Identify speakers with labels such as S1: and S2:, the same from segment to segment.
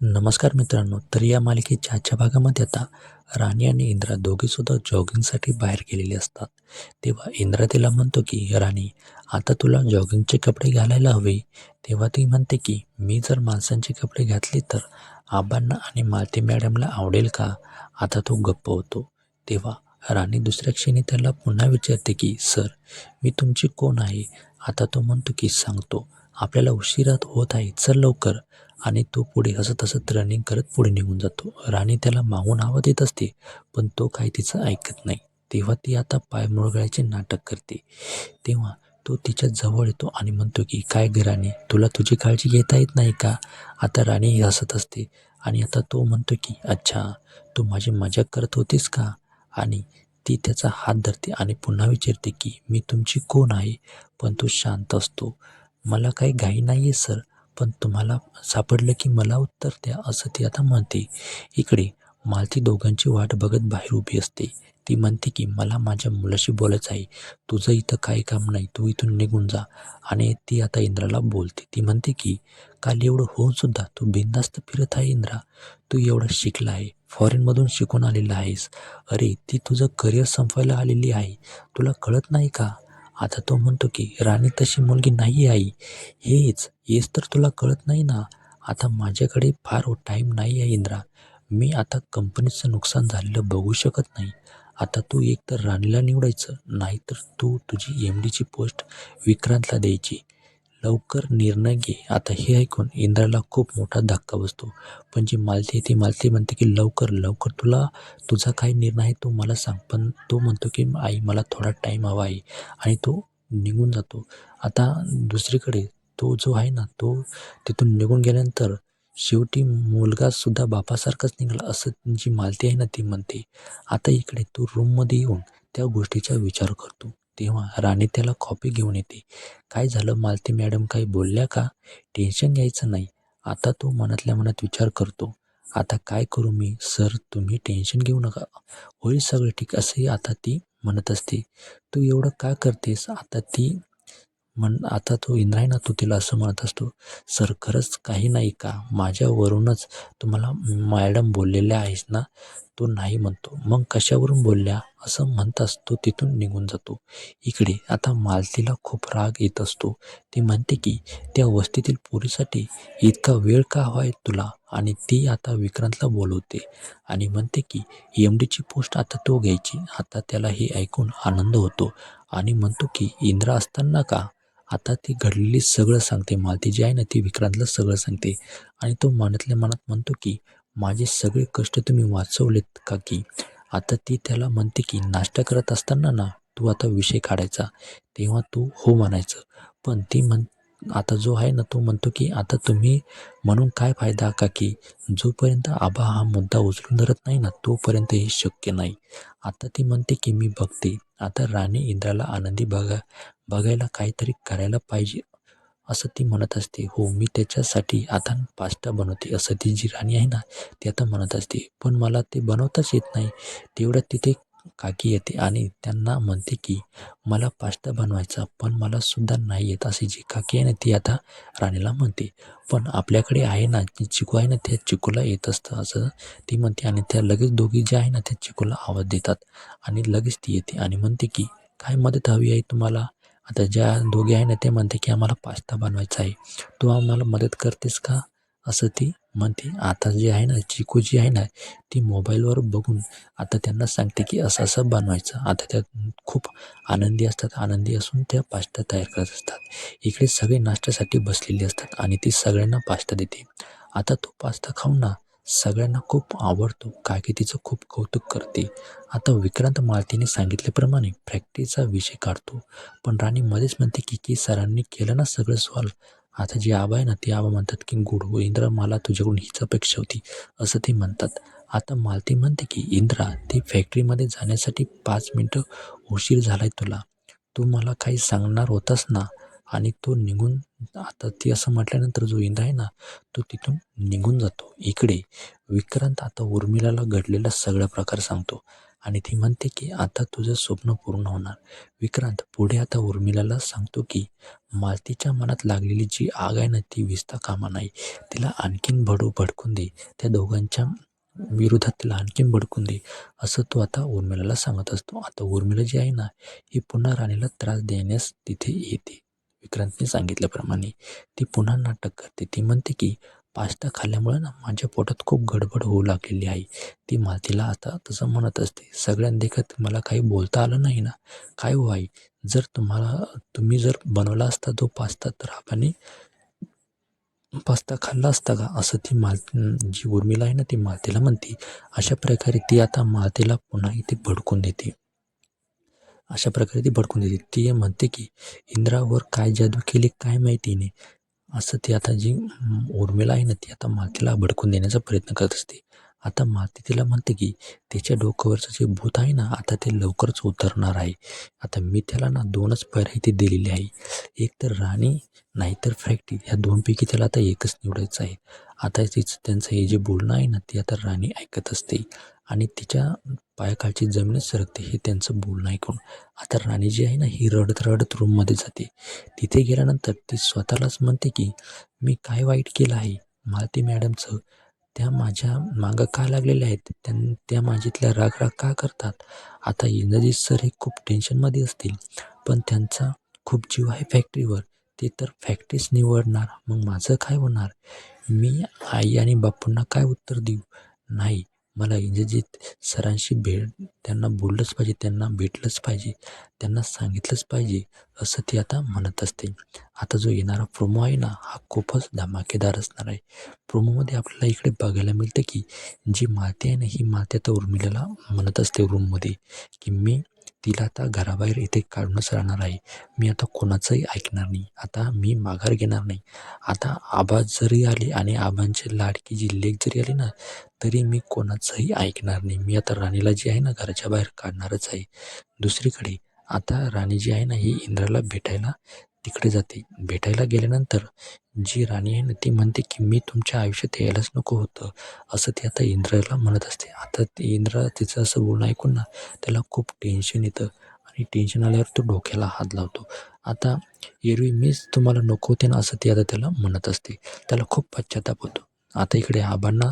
S1: नमस्कार मित्रांनो तर या मालिकेच्या आजच्या भागामध्ये आता राणी आणि इंद्रा दोघेसुद्धा जॉगिंगसाठी बाहेर गेलेले असतात. तेव्हा इंद्रा तिला म्हणतो की राणी आता तुला जॉगिंगचे कपडे घालायला हवे. तेव्हा ती म्हणते की मी जर माणसांचे कपडे घातले तर आबांना आणि मालती मॅडमला आवडेल का? आता तो गप्प होतो. तेव्हा राणी दुसऱ्या क्षणी त्याला पुन्हा विचारते की सर मी तुमची कोण आहे? आता तो म्हणतो की सांगतो आपल्याला उशिरात होत आहे. चल लवकर. आणि तो पुढे हसत हसत रनिंग करत पुढे निघून जातो. राणी त्याला मागून आवाज येत असते पण तो काही तिचं ऐकत नाही. तेव्हा ती आता पाय मुरगळायचे नाटक करते. तेव्हा तो तिच्या जवळ येतो आणि म्हणतो की काय ग राणी तुला तुझी काळजी घेता येत नाही का? आता राणी हसत असते आणि आता तो म्हणतो की अच्छा तू माझी मजा करत होतीस का? आणि ती त्याचा हात धरते आणि पुन्हा विचारते की मी तुमची कोण आहे? पण तो शांत असतो. मला काही घाई नाही आहे सर. पण तुम्हाला सापडलं की मला उत्तर द्या असं ती आता म्हणते. इकडे मालती दोघांची वाट बघत बाहेर उभी असते. ती म्हणते की मला माझ्या मुलाशी बोलायचं आहे. तुझं इथं काही काम नाही. तू इथून निघून जा. आणि ती आता इंद्राला बोलते. ती म्हणते की काल एवढं होऊन सुद्धा तू बिनधास्त फिरत आहे इंद्रा. तू एवढं शिकला आहे. फॉरेनमधून शिकून आलेला आहेस. अरे ती तुझं करिअर संपवायला आलेली आहे. तुला कळत नाही का? आता तो म्हणतो की राणी तशी मुलगी नाही आई. हेच हेच तर तुला कळत नाही ना. आता माझ्याकडे फार टाईम नाही आहे इंद्रा. मी आता कंपनीचं नुकसान झालेलं बघू शकत नाही. आता तू एक तर राणीला निवडायचं नाहीतर तू तुझी एम डीची पोस्ट विक्रांतला द्यायची. लवकर निर्णय घे. आता हे ऐकून इंद्राला खूप मोठा धक्का बसतो. पण जी मालती ती मालती म्हणते की लवकर लवकर तुला तुझा काय निर्णय आहे तो मला सांग. पण तो म्हणतो की आई मला थोडा टाईम हवा आहे. आणि तो निघून जातो. आता दुसरीकडे तो जो आहे ना तो तिथून निघून गेल्यानंतर शेवटी मुलगासुद्धा बापासारखाच निघाला असं जी मालती आहे ना ती म्हणते. आता इकडे तो रूममध्ये येऊन त्या गोष्टीचा विचार करतो. तेव्हा राणी त्याला कॉपी घेऊन येते. काय झालं मालती मॅडम काही बोलल्या का? टेन्शन घ्यायचं नाही. आता तो मनातल्या मनात विचार करतो. आता काय करू मी? सर तुम्ही टेन्शन घेऊ नका. होईल सगळं ठीक असंही आता ती म्हणत असते. तू एवढं का करतेस? आता ती म्हण आता तो इंद्रायना तू तिला असं म्हणत असतो सर खरंच काही नाही का? माझ्यावरूनच तुम्हाला मॅडम बोललेल्या आहेस ना? तो नाही म्हणतो. मग कशावरून बोलल्या? असं म्हणताच तो तिथून निघून जातो. इकडे आता मालतीला खूप राग येत असतो. ती म्हणते की त्या वस्तीतील पोरीसाठी इतका वेळ का हवाय तुला? आणि ती आता विक्रांतला बोलवते. आणि म्हणते की एम डीची पोस्ट आता तो घ्यायची. आता त्याला हे ऐकून आनंद होतो. आणि म्हणतो की इंद्रा असताना का? आता ती घडलेली सगळं सांगते मालती. जी आहे ना ती विक्रांतला सगळं सांगते. आणि तो मनातल्या मनात म्हणतो की माझे सगळे कष्ट तुम्ही वाचवलेत का की? आता ती त्याला म्हणते की नाश्ता करत असताना ना तू आता विषय काढायचा. तेव्हा तू हो म्हणायचं. पण ती म्हण आता जो आहे ना तो म्हणतो की आता तुम्ही म्हणून काय फायदा का की जोपर्यंत आबा हा मुद्दा उचलून धरत नाही ना तोपर्यंत हे शक्य नाही. आता ती म्हणते की मी बघते. आता राणी इंद्राला आनंदी बघा बघायला काहीतरी करायला पाहिजे असं ती म्हणत असते. हो मी त्याच्यासाठी आता पास्ता बनवते असं ती जी राणी आहे ना ती आता म्हणत असते. पण मला ते बनवताच येत नाही. तेवढ्यात तिथे काकी येते आणि त्यांना म्हणते की मला पास्ता बनवायचा पण मला सुद्धा नाही येत अशी जी काकी आहे ना ती आता राणीला म्हणते. पण आपल्याकडे आहे ना जी चिकू आहे ना त्या चिकूला येत असतं असं ती म्हणते. आणि त्या लगेच दोघी जे आहे ना त्या चिकूला आवाज देतात. आणि लगेच ती येते आणि म्हणते की काय मदत हवी आहे तुम्हाला? आता ज्या दोघी आहे ना ते म्हणते की आम्हाला पास्ता बनवायचा आहे. तू आम्हाला मदत करतेस का? असं ती म्हणते आता जे आहे ना चिकू जी आहे ना ती मोबाईलवर बघून आता त्यांना सांगते की असं असं बनवायचं. आता त्या खूप आनंदी असतात. आनंदी असून त्या पास्ता तयार करत असतात. इकडे सगळे नाश्त्यासाठी बसलेले असतात आणि ती सगळ्यांना पास्ता देते. आता तो पास्ता खाऊन ना सगळ्यांना खूप आवडतो. काय की तिचं खूप कौतुक करते. आता विक्रांत मालतीने सांगितल्याप्रमाणे प्रॅक्टिसचा विषय काढतो. पण राणी मध्येच म्हणते की की सरांनी केलं ना सगळं सॉल्व आता जी आबा आहे ना ती आबा म्हणतात की गुड हो इंद्रा मला तुझ्याकडून हीच अपेक्षा होती. असं ते म्हणतात. आता मालती म्हणते की इंद्रा ती फॅक्टरीमध्ये जाण्यासाठी पाच मिनटं उशीर झाला आहे तुला. तू मला काही सांगणार होतास ना? आणि तो निघून आता ती असं म्हटल्यानंतर जो इंद्र आहे ना तो तिथून निघून जातो. इकडे विक्रांत आता उर्मिलाला घडलेला सगळा प्रकार सांगतो. आणि ती म्हणते की आता तुझं स्वप्न पूर्ण होणार. विक्रांत पुढे आता उर्मिलाला सांगतो की मालतीच्या मनात लागलेली जी आग आहे ना ती विसता कामा नाही. तिला आणखीन भडू भडकून दे. त्या दोघांच्या विरोधात तिला आणखीन भडकून दे. असं तो आता उर्मिलाला सांगत असतो. आता उर्मिला जी आहे ना ही पुन्हा राणीला त्रास देण्यास तिथे येते. विक्रांतने सांगितल्याप्रमाणे ती पुन्हा नाटक करते. ती म्हणते की पास्ता खाल्ल्यामुळे ना माझ्या पोटात खूप गडबड होऊ लागलेली आहे. ती मालतीला आता तसं म्हणत असते. सगळ्यांदेखत मला काही बोलता आलं नाही ना. काय हो आई? जर तुम्हाला तुम्ही जर बनवला असता तो पास्ता तर आपण पास्ता खाल्ला असता का? असं ती माल जी उर्मिला आहे ना ती मालतीला म्हणते. अशा प्रकारे ती आता मालतीला पुन्हा इथे भडकून देते. अशा प्रकारे ती भडकून देते. ती म्हणते की इंद्रावर काय जादू केली काय माहिती नाही. असं ती आता जी उर्मिला आहे ना ती आता मातीला भडकून देण्याचा प्रयत्न करत असते. आता माती तिला म्हणते की त्याच्या डोक्यावरचं जे भूत आहे ना आता ते लवकरच उतरणार आहे. आता मी त्याला ना दोनच पर्याय ते दिलेले आहे. एक तर राणी नाहीतर फॅक्टरी. ह्या दोनपैकी त्याला आता एकच निवडायचं आहे. आता तिचं त्यांचं हे जे बोलणं आहे ना ते आता राणी ऐकत असते. आणि तिच्या पायाखालची जमीनच सरकते हे त्यांचं बोलणं ऐकून. आता राणी जी आहे ना ही रडत रडत रूममध्ये जाते. तिथे गेल्यानंतर ती स्वतःलाच म्हणते की मी काय वाईट केलं आहे? मालती मॅडमचं त्या माझ्या मागं का लागलेल्या आहेत? त्यां त्या माझ्यातल्या राग राग का करतात? आता इंद्रजित सर हे खूप टेन्शनमध्ये असतील. पण त्यांचा खूप जीव आहे फॅक्टरीवर ते तर फॅक्टरीच निवडणार. मग माझं काय होणार? मी आई आणि बापूंना काय उत्तर देऊ? नाही. मला इंद्रजित सरांशी भेट त्यांना बोललंच पाहिजे त्यांना भेटलंच पाहिजे त्यांना सांगितलंच पाहिजे असं ती आता म्हणत असते. आता जो येणारा प्रोमो आहे ना हा खूपच धमाकेदार असणार आहे. प्रोमोमध्ये आपल्याला इकडे बघायला मिळतं की जी माती आहे ना ही माती आता उर्मिलेला म्हणत असते रूममध्ये की मी तिला आता घराबाहेर इथे काढूनच राहणार आहे. मी आता कोणाचंही ऐकणार नाही. आता मी माघार घेणार नाही. आता आबा जरी आले आणि आबांचे लाडकी जी लेक जरी आली ना तरी मी कोणाचंही ऐकणार नाही. मी आता राणीला जी आहे ना घराच्या बाहेर काढणारच आहे. दुसरीकडे आता राणी जी आहे ना ही इंद्राला भेटायला तिकडे जाते. भेटायला गेल्यानंतर जी राणी आहे ना ती म्हणते की मी तुमच्या आयुष्यात यायलाच नको होतं. असं ती आता इंद्राला म्हणत असते. आता ते इंद्र तिचं असं बोलणं ऐकून ना त्याला खूप टेन्शन येतं आणि टेन्शन आल्यावर तो डोक्याला हात लावतो. आता एरवी मीच तुम्हाला नको होते ना असं ती आता त्याला म्हणत असते. त्याला खूप पश्चाताप होतो. आता इकडे आबांना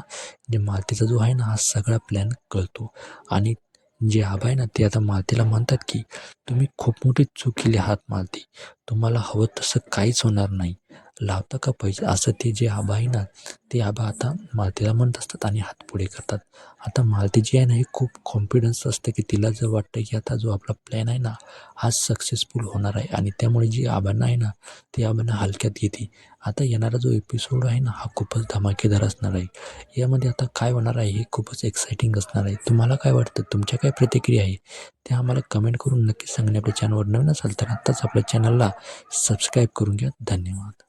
S1: जे मालतीचा जो आहे ना हा सगळा प्लॅन कळतो. आणि जे आबा आहे ना ते आता मालतीला म्हणतात की तुम्ही खूप मोठी चूक केली आहात मालती. तुम्हाला हवं तसं काहीच होणार नाही. लावता का पाहिजे असं ते जे आबा आहे ना ते आबा आता मालतीला म्हणत असतात आणि हात पुढे करतात. आता मालती जी आहे ना हे खूप कॉन्फिडन्स असतं की तिला जर वाटतं की आता जो आपला प्लॅन आहे ना हा सक्सेसफुल होणार आहे. आणि त्यामुळे जी आबांना आहे ना ते आबांना हलक्यात घेते. आता येणारा जो एपिसोड आहे ना हा खूपच धमाकेदार असणार आहे. यामध्ये आता काय होणार आहे हे खूपच एक्साइटिंग असणार आहे. तुम्हाला काय वाटतं? तुमच्या काय प्रतिक्रिया आहे? ते आम्हाला कमेंट करून नक्की सांगणे आपल्या चॅनलवर नवीन असाल तर आत्ताच आपल्या चॅनलला सबस्क्राईब करून घ्या. धन्यवाद.